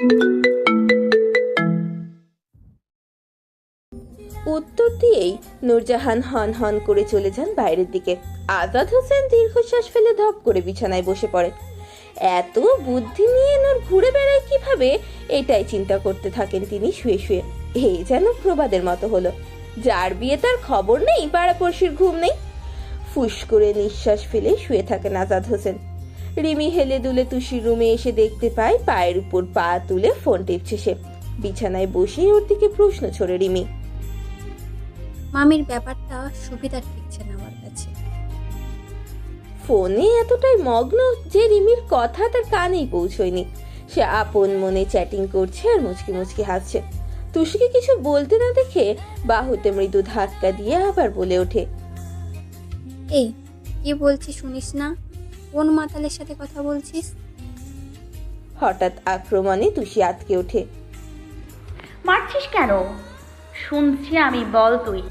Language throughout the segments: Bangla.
উত্তর দিয়েই নূরজাহান হন হন করে চলে যান বাইরের দিকে। আজাদ হোসেন দীর্ঘশ্বাস ফেলে ধপ করে বিছানায় বসে পড়ে। এত বুদ্ধি নিয়ে নূর ঘুরে বেড়ায় কীভাবে? এটাই চিন্তা করতে থাকেন তিনি শুয়ে শুয়ে। এই যেন প্রবাদের মতো হলো। যার বিয়ে তার খবর নেই, পাড়াপড়শির ঘুম নেই। ফুস করে নিঃশ্বাস ফেলে শুয়ে থাকেন আজাদ হোসেন। রিমি হেলে দুলে তুষির রুমে এসে দেখতে পায় পায়ের উপর পা তুলে ফোন টিপছে সে। বিছানায় বসেই ওর দিকে প্রশ্ন ছড়ে রিমি। মামির ব্যাপারটা সুবিধা ঠেকছে না আমার কাছে। ফোনে এতটাই মগ্ন যে রিমির কথা তার কানেই পৌঁছয়নি। সে আপন মনে চ্যাটিং করছে আর মুচকি মুচকি হাসছে। তুষিকে কিছু বলতে না দেখে বাহুতে মৃদু ধাক্কা দিয়ে আবার বলে ওঠে। এই কি বলছি শুনিস না? কোন মাতালের সাথে কথা বলছিস? হঠাৎ আক্রমণে তুষি আতকে ওঠে। মারছিস কেন? শুনছি আমি বল তুই।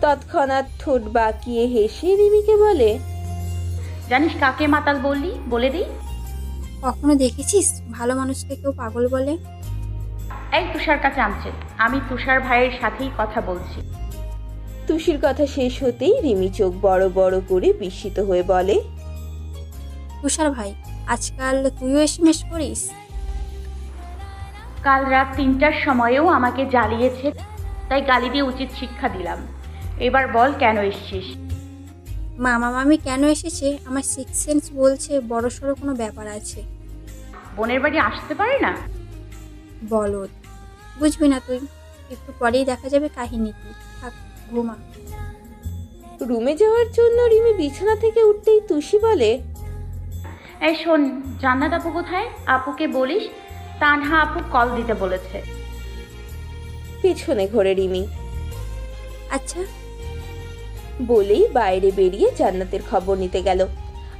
তৎক্ষণাৎ ঠোঁট বাঁকিয়ে হেসে রিমিকে বলে জানিস কাকে মাতাল বললি? বলে দিই। কখনো দেখেছিস ভালো মানুষকে কেউ পাগল বলে? এই তুষার কাছে আনছে আমি তুষার ভাইয়ের সাথেই কথা বলছি। তুষির কথা শেষ হতেই রিমি চোখ বড় বড় করে বিস্মিত হয়ে বলে তুষার ভাই আজকাল তুইও এসএমএস করিস কাল রাত তিনটার সময়েও আমাকে জ্বালিয়েছে তাই গালি দিয়ে উচিত শিক্ষা দিলাম। এবার বল কেন এসছিস? মামা মামি কেন এসেছে? আমার সিক্স সেন্স বলছে বড় সড়ো কোনো ব্যাপার আছে। বোনের বাড়ি আসতে পারে না? বলদ। বুঝবি না তুই একটু পরেই দেখা যাবে কাহিনী কি। থাক ঘুমা। রুমে যাওয়ার জন্য রিমি বিছানা থেকে উঠতেই তুষি বলে এই শোন জান্নাত আপু কোথায়? আপুকে বলিস তানহা আপু কল দিতে বলেছে। পিছনে ঘোরে রিমি। আচ্ছা বলেই বাইরে বেরিয়ে জান্নাতের খবর নিতে গেল।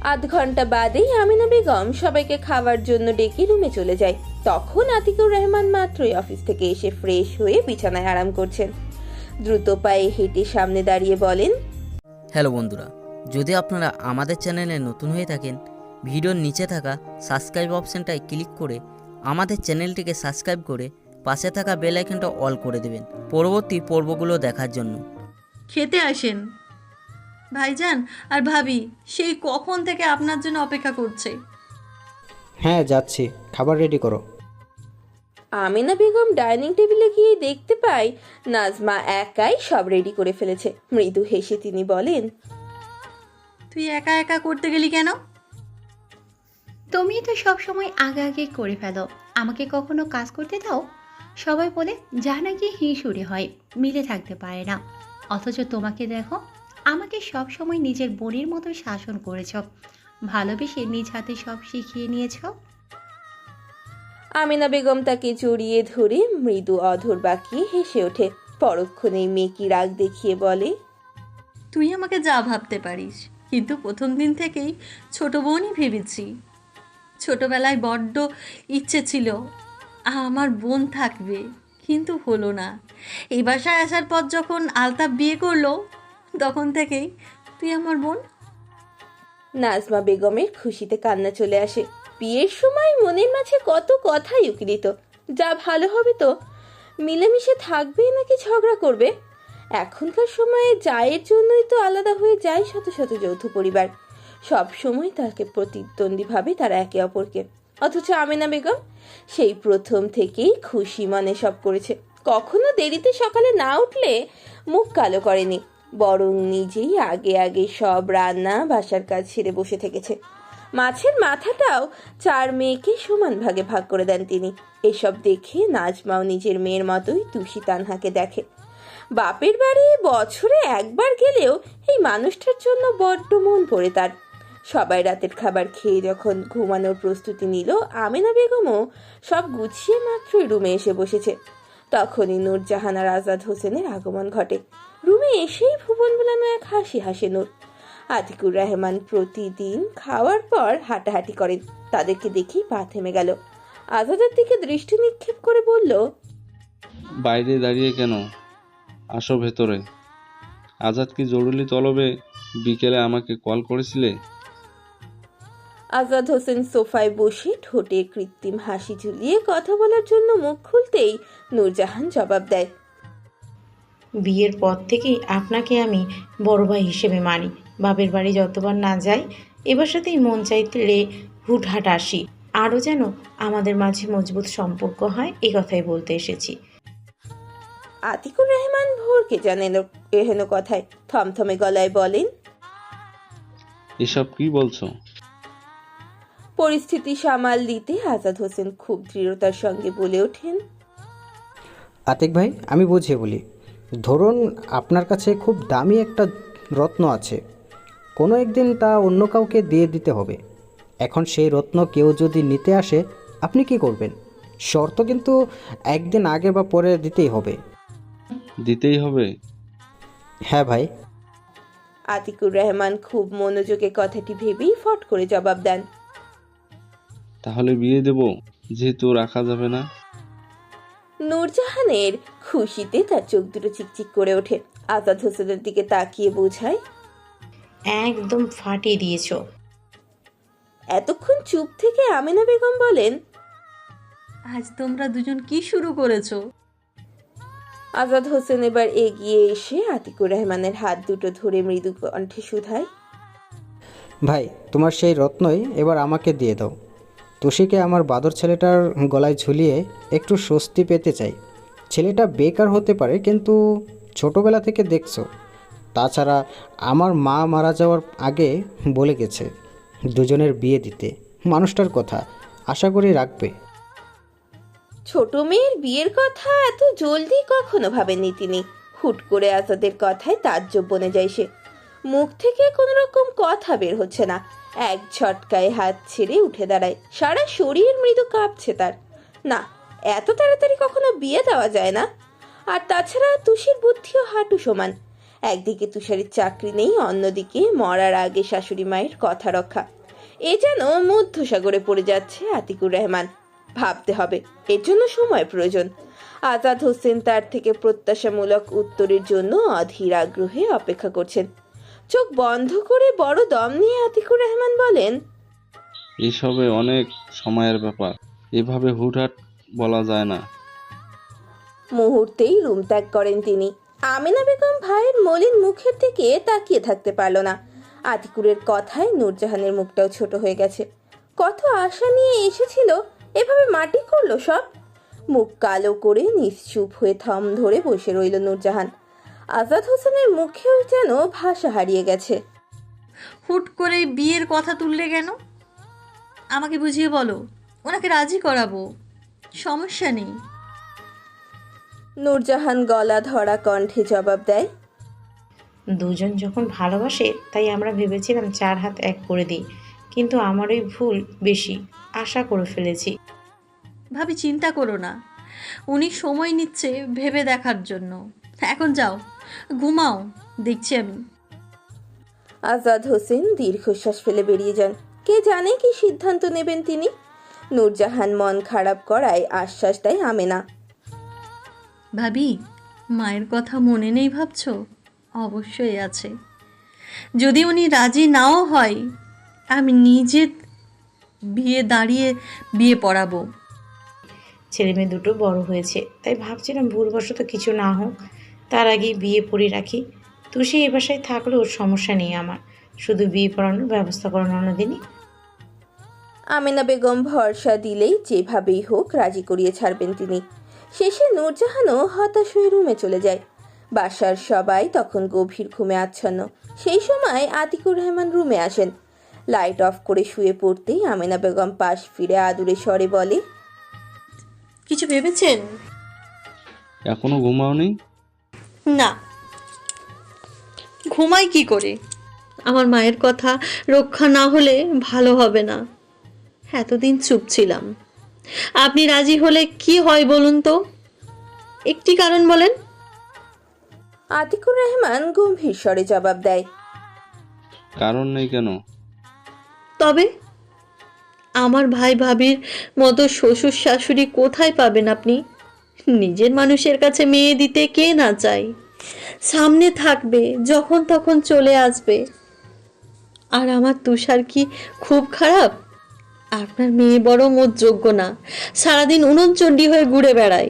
আধ ঘণ্টা বাদেই আমিনা বেগম সবাইকে খাওয়ার জন্য ডেকে রুমে চলে যায়। তখন আতিকুর রহমান মাত্রই অফিস থেকে এসে ফ্রেশ হয়ে বিছানায় আরাম করছেন। দ্রুত পায়ে হেঁটে সামনে দাঁড়িয়ে বলেন হ্যালো বন্ধুরা যদি আপনারা আমাদের চ্যানেলে নতুন হয়ে থাকেন ভিডিওর নিচে থাকা সাবস্ক্রাইব অপশানটায় ক্লিক করে আমাদের চ্যানেলটিকে সাবস্ক্রাইব করে পাশে থাকা বেল আইকনটা অল করে দেবেন পরবর্তী পর্বগুলো দেখার জন্য। খেতে আসেন। ভাইজান আর ভাবি সেই কখন থেকে আপনার জন্য অপেক্ষা করছে? হ্যাঁ যাচ্ছি। খাবার রেডি করো। আমিনা বেগম ডাইনিং টেবিলে গিয়ে দেখতে পাই নাজমা একাই সব রেডি করে ফেলেছে। মৃদু হেসে তিনি বলেন তুই একা একা করতে গেলি কেন? তুমি তো সব সময় আগে আগে করে ফেলো। আমাকে কখনো কাজ করতে দাও? সবাই বলে যা নাকি হিঁসুড়ে হয় মিলে থাকতে পারে না। অথচ তোমাকে দেখো আমাকে সব সময় নিজের বোনের মতো শাসন করেছ। ভালোবেসে নিজ হাতে সব শিখিয়ে নিয়েছ। আমিনা বেগম তাকে জড়িয়ে ধরে মৃদু অধর বাঁকিয়ে হেসে ওঠে। পরক্ষণেই মেকি রাগ দেখিয়ে বলে তুই আমাকে যা ভাবতে পারিস কিন্তু প্রথম দিন থেকেই ছোট বোনই ভেবেছি ছোটবেলায় বড্ড ইচ্ছে ছিল। আমার বোন থাকবে, কিন্তু হলো না। এই বাসায় আসার পর যখন আলতাপ বিয়ে করল, তখন থেকেই তুই আমার বোন। নাজমা বেগমের খুশিতে কান্না চলে আসে। বিয়ের সময় মনের মাঝে কত কথাই উকলিত যা ভালো হবে তো, মিলেমিশে থাকবে নাকি ঝগড়া করবে? এখনকার সময়ে জায়ের জন্যই তো আলাদা হয়ে যায় শত শত যৌথ পরিবার। সব সময় তাকে প্রতিদ্বন্দ্বী ভাবে তারা একে অপরকে। অথচ আমিনা বেগম সেই প্রথম থেকেই খুশি মনে সব করেছে। কখনো দেরিতে সকালে না উঠলে মুখ কালো করেনি, বরং নিজেই আগে আগে সব রান্না বাসার কাজ ছেড়ে বসে থেকেছে। মাছের মাথাটাও চার মেয়েকে সমান ভাগে ভাগ করে দেন তিনি। এসব দেখে নাজমাও নিজের মেয়ের মতোই তুষি তানহাকে দেখে। বাপের বাড়ি বছরে একবার গেলেও এই মানুষটার জন্য বড্ড মন পড়ে তার। সবাই রাতের খাবার খেয়ে যখন ঘুমানোর প্রস্তুতি নিল, আমিনা বেগমও সব গুছিয়ে মাত্রই রুমে এসে বসেছে। তখনই নূরজাহান আর আজাদ হোসেনের আগমন ঘটে। রুমে এসেই ভুবন বোলানো এক হাসি হাসে নূর। আতিকুর রহমান প্রতিদিন খাওয়ার পর হাঁটাহাঁটি করেন। তাদেরকে দেখি পা থেমে গেল। আজাদের দিকে দৃষ্টি নিক্ষেপ করে বলল, বাইরে দাঁড়িয়ে কেন? আসো ভেতরে। আজাদ কি জরুরি তলবে বিকেলে আমাকে কল করেছিলে? আজাদ হোসেন সোফায় বসে ঠোঁটে কৃত্রিম হাসি ঝুলিয়ে কথা বলার জন্য মুখ খুলতেই নূরজাহান জবাব দেয়। বিয়ের পর থেকেই আপনাকে আমি বড় ভাই হিসেবে মানি। বাপের বাড়ি যতবার না যাই এবার সাথেই মন চাইলে হুটহাট আসি। আরও যেন আমাদের মাঝে মজবুত সম্পর্ক হয় এ কথাই বলতে এসেছি। আতিকুর রহমান ভোরকে জানেন এহেন কথায় থমথমে গলায় বলেন এসব কি বলছো? পরিস্থিতি সামাল দিতে আজাদ হোসেন খুব দৃঢ়তার সঙ্গে বলে ওঠেন। আতিক ভাই আমি বুঝিয়ে বলি ধরুন আপনার কাছে খুব দামি একটা রত্ন আছে কোনো একদিন তা অন্য কাউকে দিয়ে দিতে হবে। এখন সেই রত্ন কেউ যদি নিতে আসে আপনি কি করবেন? শর্ত কিন্তু একদিন আগে বা পরে দিতেই হবে। দিতেই হবে? হ্যাঁ ভাই। আতিকুর রহমান খুব মনোযোগে কথাটি ভেবেই ফট করে জবাব দেন। তাহলে বিয়ে দেব? যেহেতু রাখা যাবে না। নূরজাহানের খুশিতে তার চোখ দুটো চিকচিক করে ওঠে। আজাদ হোসেনের দিকে তাকিয়ে বোঝায় একদম ফাটিয়ে দিয়েছ। এতক্ষণ চুপ থেকে আমিনা বেগম বলেন আজ তোমরা দুজন কি শুরু করেছ? আজাদ হোসেন এবার এগিয়ে এসে আতিকুর রহমানের হাত দুটো ধরে মৃদু কণ্ঠে শুধায় ভাই তোমার সেই রত্নই এবার আমাকে দিয়ে দাও। তুষিকে আমার বাদর ছেলেটার গলায় ঝুলিয়ে একটু স্বস্তি পেতে চাই। ছেলেটা বেকার হতে পারে, কিন্তু ছোটবেলা থেকে দেখছ। তাছাড়া আমার মা মারা যাওয়ার আগে বলে গেছে, দুজনের বিয়ে দিতে। মানুষটার কথা আশা করি রাখবে। ছোট মেয়ের বিয়ের কথা এত জলদি কখনো ভাবেননি তিনি। হুট করে আজাদের কথায় তাজ্জব বনে যায় সে। মুখ থেকে কোনো রকম কথা বের হচ্ছে না। এক ঝটকায় হাত ছেড়ে উঠে দাঁড়ায়। সারা শরীর মৃদু কাঁপছে তার। না, এত তাড়াতাড়ি কখনো বিয়ে দেওয়া যায় না। আর তাছাড়া তুষির বুদ্ধিও হাঁটু সমান। একদিকে তুষারের চাকরি নেই, অন্যদিকে মরার আগে শাশুড়ি মায়ের কথা রক্ষা। এ যেন মধ্যসাগরে পড়ে যাচ্ছে আতিকুর রহমান। ভাবতে হবে, এর জন্য সময় প্রয়োজন। আজাদ হোসেন তার থেকে প্রত্যাশামূলক উত্তরের জন্য অধীর আগ্রহে অপেক্ষা করছেন। চোখ বন্ধ করে বড় দম নিয়ে আতিকুর রহমান বলেন এসবে অনেক সময়ের ব্যাপার। এভাবে হুটহাট বলা যায় না। মুহূর্তেই রুম ত্যাগ করেন তিনি। আমিনা বেগম ভাইয়ের মলিন মুখের দিকে তাকিয়ে থাকতে পারল না। আতিকুরের কথায় নূরজাহানের মুখটাও ছোট হয়ে গেছে। কত আশা নিয়ে এসেছিল এভাবে মাটি করল সব। মুখ কালো করে নিশ্চুপ হয়ে থম ধরে বসে রইল নূরজাহান। আজাদ হোসেনের মুখেও যেন ভাষা হারিয়ে গেছে। হুট করে বিয়ের কথা তুললে কেন? আমাকে বুঝিয়ে বলো ওনাকে রাজি করাবো সমস্যা নেই। নূরজাহান গলা ধরা কণ্ঠে জবাব দেয়। দুজন যখন ভালোবাসে তাই আমরা ভেবেছিলাম চার হাত এক করে দিই কিন্তু আমার ওই ভুল বেশি আশা করে ফেলেছি। ভাবি চিন্তা করো না। উনি সময় নিচ্ছে ভেবে দেখার জন্য। এখন যাও। ঘুমাও দেখছি আমি। আজাদ হোসেন দীর্ঘশ্বাস ফেলে বেরিয়ে যান। কে জানে কি সিদ্ধান্ত নেবেন তিনি? নূরজাহান মন খারাপ করায় আশ্বাস দেয় আমেনা ভাবি মায়ের কথা মনে নেই ভাবছ? অবশ্যই আছে। যদি উনি রাজি নাও হয় আমি নিজে বিয়ে দাঁড়িয়ে বিয়ে পড়াবো। ছেলে মেয়ে দুটো বড় হয়েছে তাই ভাবছিলাম ভুলবশত কিছু না হোক। তার আগেই বিয়ে পড়ে রাখি। তুষি এ বাসায় থাকলেও সমস্যা নেই আমার। শুধু বিয়ে পড়ানোর ব্যবস্থা করানো দিনই। আমেনা বেগম ভরসা দিলেই যেভাবেই হোক রাজি করিয়ে ছাড়বেন তিনি। শেষে নূরজাহানও হতাশ হয়ে রুমে চলে যায়। বাসার সবাই তখন গভীর ঘুমে আচ্ছন্ন। সেই সময় আতিকুর রহমান রুমে আসেন। লাইট অফ করে শুয়ে পড়তেই আমেনা বেগম পাশ ফিরে আদুরে স্বরে বলে কিছু ভেবেছেন? এখনও ঘুমাওনি? না। ঘুমাই কি করে? আমার মায়ের কথা রক্ষা না হলে ভালো হবে না। এতদিন চুপ ছিলাম। আপনি রাজি হলে কি হয় বলুন তো? একটি কারণ বলেন। আতিকুর রহমান গম্ভীর স্বরে জবাব দেয়। কারণ নেই কেন? তবে আমার ভাই ভাবির মতো শ্বশুর শাশুড়ি কোথায় পাবেন আপনি? নিজের মানুষের কাছে মেয়ে দিতে কে না চাই সামনে থাকবে, যখন তখন চলে আসবে। আর আমার তুষার কি খুব খারাপ? আপনার মেয়ে বরং ওর যোগ্য না। সারাদিন উননচণ্ডী হয়ে ঘুরে বেড়ায়।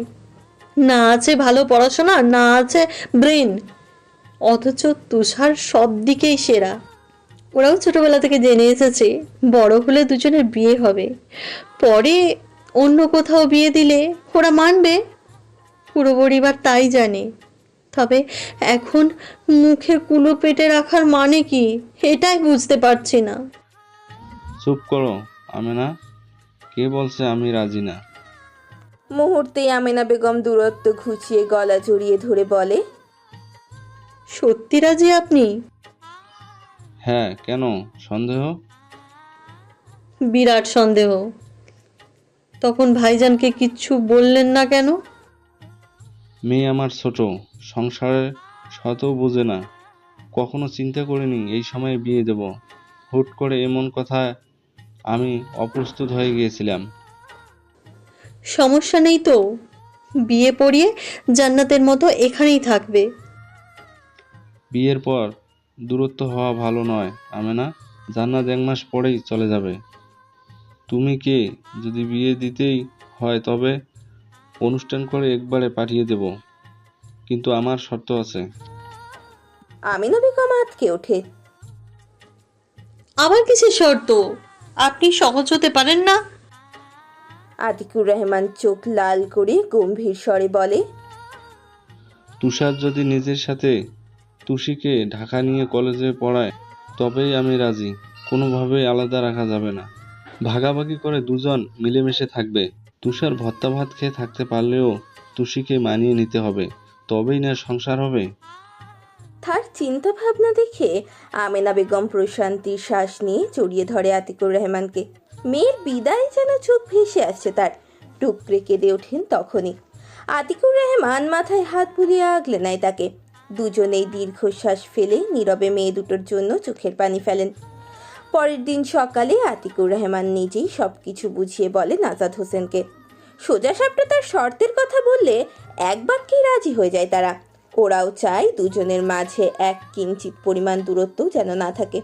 না আছে ভালো পড়াশোনা, না আছে ব্রেন। অথচ তুষার সব দিকেই সেরা। ওরাও ছোটবেলা থেকে জেনে এসেছে, বড় হলে দুজনের বিয়ে হবে। পরে অন্য কোথাও বিয়ে দিলে ওরা মানবে। পুরো পরিবার তাই জানে। তবে এখন মুখে কুলো পেটে রাখার মানে কি এটাই বুঝতে পারছি না। চুপ করো আমেনা। কে বলছে আমি রাজি না? মুহূর্তেই আমেনা বেগম দূরত্ব ঘুচিয়ে গলা জড়িয়ে ধরে বলে সত্যি রাজি আপনি? হ্যাঁ কেন? সন্দেহ? বিরাট সন্দেহ। তখন ভাইজানকে কিচ্ছু বললেন না কেন? মেয়ে আমার ছোট সংসারের শতও বোঝে না। কখনো চিন্তা করিনি এই সময় বিয়ে দেব। হুট করে এমন কথা আমি অপ্রস্তুত হয়ে গিয়েছিলাম। সমস্যা নেই তো? বিয়ে পড়িয়ে জান্নাতের মতো এখানেই থাকবে। বিয়ের পর দূরত্ব হওয়া ভালো নয় আমি না জান্নাত এক মাস পরেই চলে যাবে। তুমি কে? যদি বিয়ে দিতেই হয় তবে অনুষ্ঠান করে একবারে পাঠিয়ে দেব। কিন্তু আমার শর্ত আছে। আমি আমিনা বেগম আটকে ওঠে। আবার কিসের শর্ত? আপনি সহজ হতে পারেন না। আতিকুর রহমান চোখ লাল করে গম্ভীর স্বরে বলে তুষার যদি নিজের সাথে তুষিকে ঢাকা নিয়ে কলেজে পড়ায় তবেই আমি রাজি। কোনোভাবেই আলাদা রাখা যাবে না। ভাগাভাগি করে দুজন মিলেমিশে থাকবে। তুষার ভত্তা ভাত খেয়ে থাকতে পারলেও তুষিকে মানিয়ে নিতে হবে। তবেই না সংসার হবে। তার চিন্তা ভাবনা দেখে আমেনা বেগম প্রশান্তির শ্বাস নিয়ে জড়িয়ে ধরে আতিকুর রহমানকে। মেয়ের বিদায় যেন চোখ ভেসে আসছে তার। টুকরে কেঁদে ওঠেন তখনই। আতিকুর রহমান মাথায় হাত বুলিয়ে আগলে নেয় তাকে। দুজনেই দীর্ঘশ্বাস ফেলে নীরবে মেয়ে দুটোর জন্য চোখের পানি ফেলেন। পরের দিন সকালে আতিকুর রহমান নিজেই সব কিছু বুঝিয়ে বলে নাজাদ হোসেনকে। সোজা সাপটা তার শর্তের কথা বললে এক বাক্যেই রাজি হয়ে যায় তারা। ওরাও চায় দুজনের মাঝে এক কিঞ্চিত পরিমাণ দূরত্ব যেন না থাকে।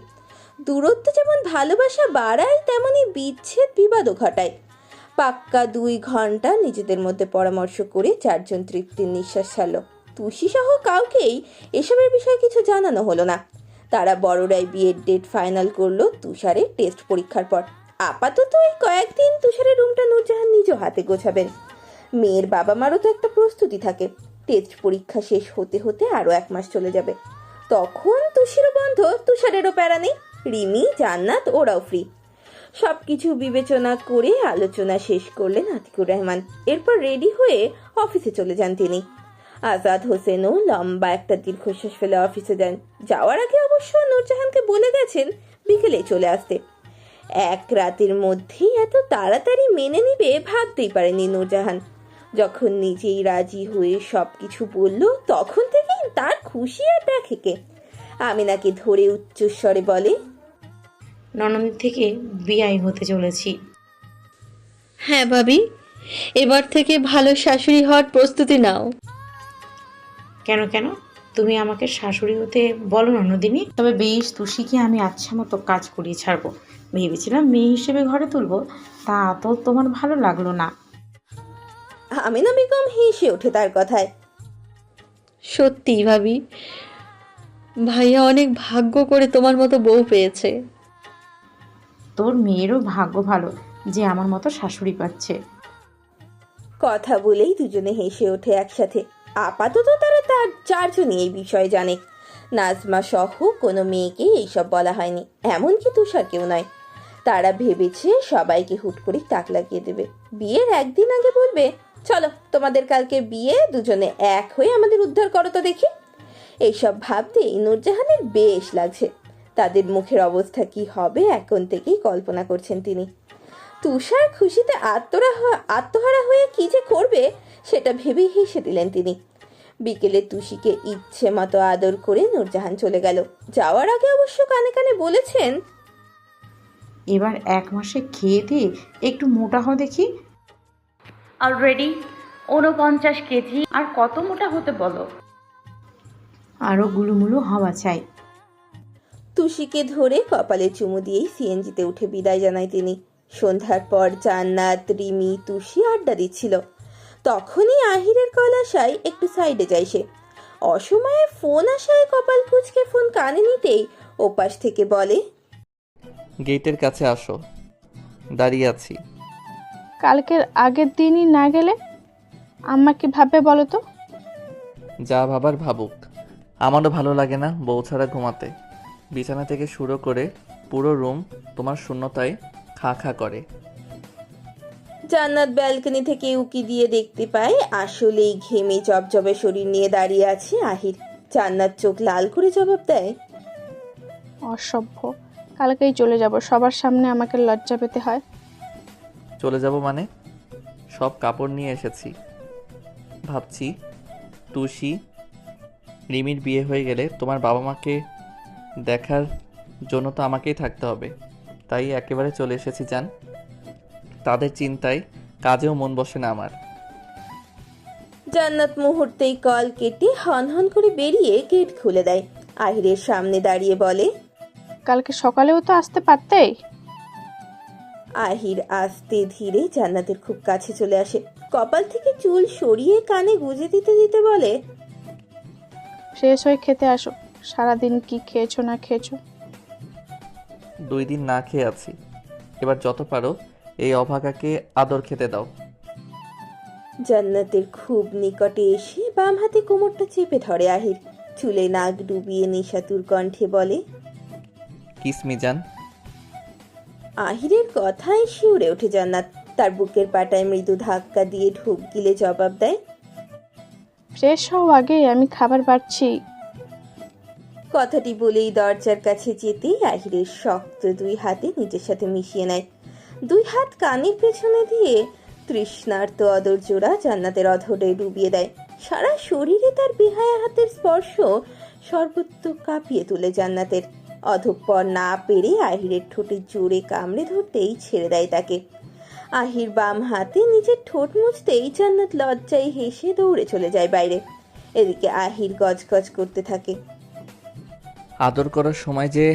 দূরত্ব যেমন ভালোবাসা বাড়ায় তেমনই বিচ্ছেদ বিবাদও ঘটায়। পাক্কা দুই ঘণ্টা নিজেদের মধ্যে পরামর্শ করে চারজন তৃপ্তির নিঃশ্বাস ছাড়ল। তুষি সহ কাউকেই এসবের বিষয়ে কিছু জানানো হলো না। তারা বড়রাই বিয়ের ডেট ফাইনাল করল তুষারের টেস্ট পরীক্ষার পর। আপাতত এই কয়েকদিন তুষারের রুমটা নূরজাহান নিজ হাতে গোছাবেন। মেয়ের বাবা মারও তো একটা প্রস্তুতি থাকে। টেস্ট পরীক্ষা শেষ হতে হতে আরও এক মাস চলে যাবে। তখন তুষিরও বন্ধ, তুষারেরও প্যারা নেই। রিমি, জান্নাত, ওরাও ফ্রি সব কিছু বিবেচনা করে আলোচনা শেষ করলেন আতিকুর রহমান। এরপর রেডি হয়ে অফিসে চলে যান তিনি। আজাদ হোসেনও লম্বা একটা দীর্ঘশ্বাস ফেলে অফিসে যান যাওয়ার আগে অবশ্য নূরজাহানকে বলে গেছেন বিকেলে চলে আসতে। এক রাতের মধ্যেই এত তাড়াতাড়ি মেনে নিবে ভাবতেই পারেনি নূরজাহান। যখন নিজেই রাজি হয়ে সব কিছু বলল তখন থেকেই তার খুশি আর দেখে কে। আমিনাকে ধরে উচ্চস্বরে বলে ননদ থেকে বিয়াই হতে চলেছি। হ্যাঁ ভাবি এবার থেকে ভালো শাশুড়ি হওয়ার প্রস্তুতি নাও। কেন কেন? তুমি আমাকে শাশুড়ি হতে বলো ননদিনী। তবে বেশ তুষিকে আমি আচ্ছা মতো কাজ করিয়ে ছাড়বো। ভেবেছিলাম মেয়ে হিসেবে ঘরে তুলবো তা তো তোমার ভালো লাগল না। আমিনা বেগম হেসে ওঠে তার কথায়। সত্যি ভাবি ভাইয়া অনেক ভাগ্য করে তোমার মতো বউ পেয়েছে। তোর মেয়েরও ভাগ্য ভালো যে আমার মতো শাশুড়ি পাচ্ছে। কথা বলেই দুজনে হেসে ওঠে একসাথে। আপাতত তারা তার চারজনই এই বিষয়ে জানে। নাজমা সহ কোনো মেয়েকে এইসব বলা হয়নি, এমনকি তুষারকেও নয়। তারা ভেবেছে সবাইকে হুট করে তাক লাগিয়ে দেবে। বিয়ের একদিন আগে বলবে, চলো, তোমাদের কালকে বিয়ে, দুজনে এক হয়ে আমাদের উদ্ধার করো তো দেখি। এইসব ভাবতেই নূরজাহানের বেশ লাগছে। তাদের মুখের অবস্থা কি হবে এখন থেকেই কল্পনা করছেন তিনি। তুষার খুশিতে আত্মরা হ- আত্মহারা হয়ে কি যে করবে সেটা ভেবেই হেসে দিলেন তিনি। বিকেলে তুষিকে ইচ্ছে মতো আদর করে নূরজাহান চলে গেল। যাওয়ার আগে অবশ্য কানে কানে বলেছেন এবার এক মাসে খেয়ে দিয়ে একটু মোটা হও দেখি। অলরেডি উনপঞ্চাশ কেজি আর কত মোটা হতে বলো? আরও গুলুমুলু হওয়া চাই। তুষিকে ধরে কপালে চুমু দিয়েই সিএনজিতে উঠে বিদায় জানায় তিনি। সন্ধ্যার পর জান্নাত রিমি তুষি আড্ডা দিচ্ছিল। তখনই আহিরের কল আসায় একটু সাইডে যায় সে। অসময়ে ফোন আসায় কপাল কুচকে ফোন কানে নিতেই ওপাশ থেকে বলে গেটের কাছে আসো। দাঁড়িয়ে আছি। কালকের আগের দিনই না গেলে আম্মা কি ভাববে বলো তো? যা ভাবার ভাবুক। আমারও ভালো লাগে না বউ ছাড়া ঘুমাতে। বিছানা থেকে শুরু করে পুরো রুম তোমার শূন্যতায় খা খা করে। জান্নাত ব্যালকনি থেকে উকি দিয়ে দেখতে পায় আসলেই ঘেমে জবজবে শরীর নিয়ে দাঁড়িয়ে আছে আহির জান্নাত চোখ লাল করে জবাব দেয় অসভ্য। কালকেই চলে যাব সবার সামনে আমাকে লজ্জা পেতে হয়। চলে যাব মানে? সব কাপড় নিয়ে এসেছি। ভাবছি তুষি রিমির বিয়ে হয়ে গেলে তোমার বাবা মাকে দেখার জন্য তো আমাকেই থাকতে হবে। তাই একেবারে চলে এসেছি যান তাদের চিন্তায় কাজেও মন বসে না আমার। জান্নাত মুহূর্তেই কল কেটে হন হন করে বেরিয়ে গেট খুলে দেয়। আহিরের সামনে দাঁড়িয়ে বলে কালকে সকালেও তো আসতে পারতে আহির আস্তে ধীরে জান্নাতের খুব কাছে চলে আসে। কপাল থেকে চুল সরিয়ে কানে গুজে দিতে দিতে বলে শেষ হয়ে খেতে আসো। সারাদিন কি খেয়েছো না খেয়েছো? দুই দিন না খেয়ে আছি। এবার যত পারো এই অভাগাকে আদর খেতে দাও। জান্নাতের খুব নিকটে এসে বাম হাতে কোমরটা চেপে ধরে আহির। চুলে নাক ডুবিয়ে নিশাতুর কণ্ঠে বলে কিসমি জান আহিরের কথায় শিউরে ওঠে জান্নাত। তার বুকের পাটায় মৃদু ধাক্কা দিয়ে ঢোক গিলে জবাব দেয় ফ্রেশ হও আগে আমি খাবার বাড়ছি। কথাটি বলেই দরজার কাছে যেতেই আহিরের শক্ত দুই হাতে নিজের সাথে মিশিয়ে নেয়। দুই হাত কানের পেছনে দিয়ে তৃষ্ণার্ত অদর জোড়া জান্নাতের অধরে ডুবিয়ে দেয়। সারা শরীরে তার বেহায়া হাতের স্পর্শ সর্বত্র কাঁপিয়ে তুলে জান্নাতের। অধঃপর না পেরে আহিরের ঠোঁটে জোরে কামড়ে ধরতেই ছেড়ে দেয় তাকে। আহির বাম হাতে নিজের ঠোঁট মুছতেই জান্নাত লজ্জায় হেসে দৌড়ে চলে যায় বাইরে। এদিকে আহির গজগজ করতে থাকে। আদর করার সময় যে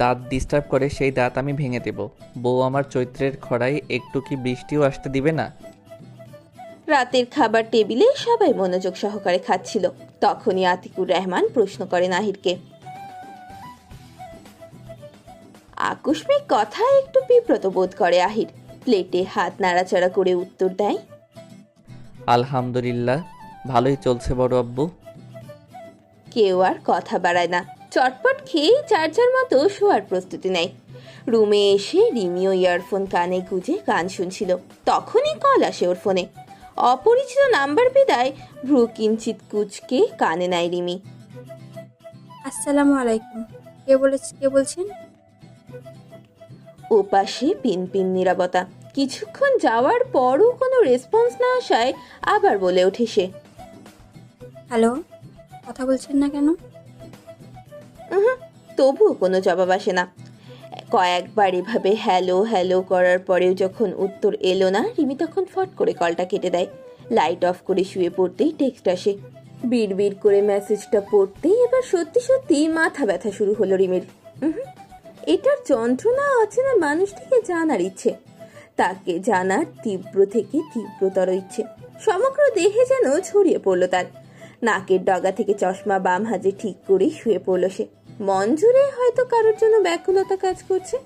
দাঁত ডিস্টার্ব করে সেই দাঁত আমি ভেঙে দেব। বউ আমার চৈত্রের খরায় একটু কি বৃষ্টিও আসতে দিবে না? রাতের খাবার টেবিলে সবাই মনোযোগ সহকারে খাচ্ছিল। তখনই আতিকুর রহমান প্রশ্ন করে নাহিরকে আকস্মিক কথায় একটু বিব্রত বোধ করে আহির। প্লেটে হাত নাড়াচাড়া করে উত্তর দেয় আলহামদুলিল্লাহ ভালোই চলছে বড় আব্বু। কেউ আর কথা বাড়ায় না। চটপট খেয়েই যার যার মতো শোয়ার প্রস্তুতি নেয়। রুমে এসে রিমিও ইয়ারফোন কানে গুজে গান শুনছিল। তখনই কল আসে ওর ফোনে। অপরিচিত নাম্বার বিদায় ভ্রু কিঞ্চিত কুচকে কানে নেয় রিমি। আসসালামু আলাইকুম। কে বলেছ কে বলছেন? ওপাশে পিন পিন নিরাপত্তা কিছুক্ষণ যাওয়ার পরও কোনো রেসপন্স না আসায় আবার বলে ওঠে সে। হ্যালো কথা বলছেন না কেন? তবুও কোনো জবাব আসে না। কয়েকবার এভাবে হ্যালো হ্যালো করার পরেও যখন উত্তর এলো না, রিমি তখন ফট করে কলটা কেটে দেয়। লাইট অফ করে শুয়ে পড়তেই টেক্সট আসে। বিড় করে মেসেজটা পড়তেই এবার সত্যি সত্যি মাথা ব্যথা শুরু হলো রিমির। এটার যন্ত্রণা অচেনা মানুষটিকে জানার ইচ্ছে। তাকে জানার তীব্র থেকে তীব্রতর ইচ্ছে। সমগ্র দেহে যেন ছড়িয়ে পড়ল তার। নাকের ডগা থেকে চশমা বাম হাজে ঠিক করে শুয়ে পড়ল সে। মন জুড়ে হয়তো কারোর জন্য ব্যাকুলতা কাজ করছে।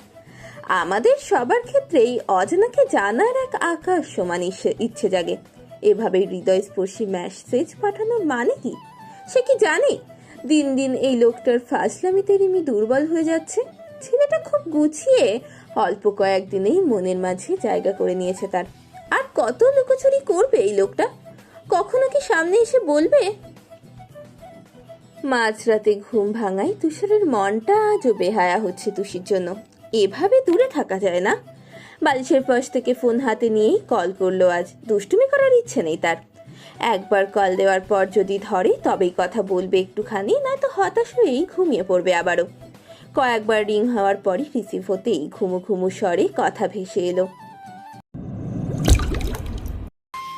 আমাদের সবার ক্ষেত্রেই অজানাকে জানার এক আকাশ সমান ইচ্ছে- জাগে। এভাবে হৃদয়স্পর্শী মেসেজ পাঠানোর মানে কি? সে কি জানে? দিন দিন এই লোকটার ফাজলামিতে রিমি দুর্বল হয়ে যাচ্ছে। ছেলেটা খুব গুছিয়ে অল্প কয়েকদিনেই মনের মাঝে জায়গা করে নিয়েছে তার। আর কত লুকোচুরি করবে এই লোকটা? কখনো কি সামনে এসে বলবে মাঝরাতে ঘুম ভাঙায় তুষারের মনটা আজও বেহায়া হচ্ছে তুষির জন্য। এভাবে দূরে থাকা যায় না। বালিশের পাশ থেকে ফোন হাতে নিয়েই কল করল আজ। দুষ্টুমি করার ইচ্ছে নেই তার। একবার কল দেওয়ার পর যদি ধরে, তবেই কথা বলবে একটুখানি, নয়তো হতাশ হয়েই ঘুমিয়ে পড়বে আবারও। কয়েকবার রিং হওয়ার পরই রিসিভ হতেই ঘুমু ঘুমু স্বরে কথা ভেসে এলো।